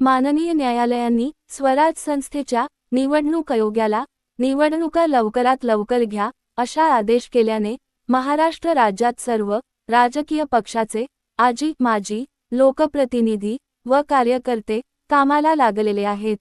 माननीय न्यायालयांनी स्वराज संस्थेच्या निवडणूक आयोगाला निवडणुका लवकरात लवकर घ्या अशा आदेश केल्याने महाराष्ट्र राज्यात सर्व राजकीय पक्षाचे आजी माजी लोकप्रतिनिधी व कार्यकर्ते कामाला लागलेले आहेत.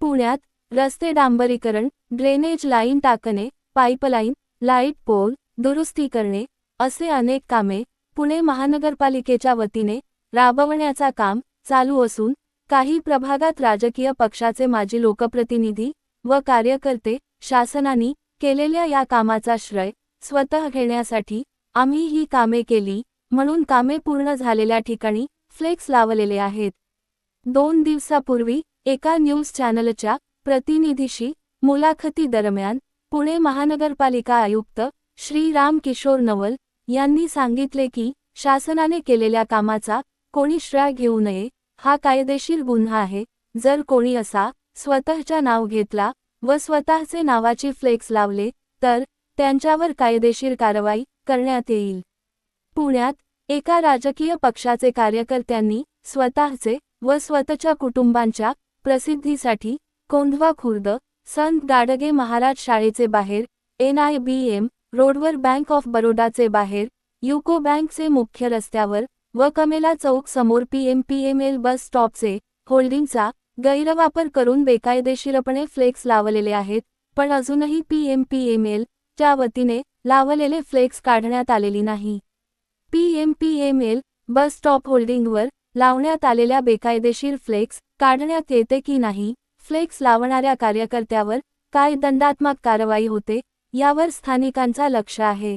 पुण्यात रस्ते डांबरीकरण ड्रेनेज लाईन टाकणे पाईपलाईन लाइट पोल दुरुस्ती करणे असे अनेक कामे पुणे महानगरपालिकेच्या वतीने राबवण्याचा काम चालू असून काही प्रभागात राजकीय पक्षाचे माजी लोकप्रतिनिधी व कार्यकर्ते शासनाने केलेल्या या कामाचा श्रय स्वतः घेण्यासाठी आम्ही ही कामे केली म्हणून कामे पूर्ण झालेल्या ठिकाणी फ्लेक्स लावलेले आहेत. दोन दिवसापूर्वी एका न्यूज चॅनलच्या प्रतिनिधीशी मुलाखती दरम्यान पुणे महानगरपालिका आयुक्त श्री राम किशोर नवल यांनी सांगितले की शासनाने केलेल्या कामाचा कोणी श्रेय घेऊ नये हा कायदेशीर गुन्हा आहे. जर कोणी असा स्वतःच्या नाव घेतला व स्वतःचे नावाची फ्लेक्स लावले तर त्यांच्यावर कायदेशीर कारवाई करण्यात येईल. पुण्यात एका राजकीय पक्षाचे कार्यकर्त्यांनी स्वतःचे व स्वतःच्या कुटुंबांच्या प्रसिद्धीसाठी कोंढवा खुर्द संत गाडगे महाराज शाळेचे बाहेर एन आय बी एम रोडवर बँक ऑफ बरोडाचे बाहेर युको बँकचे मुख्य रस्त्यावर व कमेला चौक समोर पीएमपीएमएल बस स्टॉपचे होल्डिंगचा गैरवापर करून बेकायदेशीरपणे फ्लेक्स लावलेले आहेत पण अजूनही पीएमपीएमएल च्या वतीने लावलेले फ्लेक्स काढण्यात आलेली नाही. पीएमपीएमएल बस स्टॉप होल्डिंगवर लावण्यात आलेल्या बेकायदेशीर फ्लेक्स काढण्यात येते की नाही फ्लेक्स लावणाऱ्या कार्यकर्त्यावर काय दंडात्मक कारवाई होते यावर स्थानिकांचा लक्ष आहे.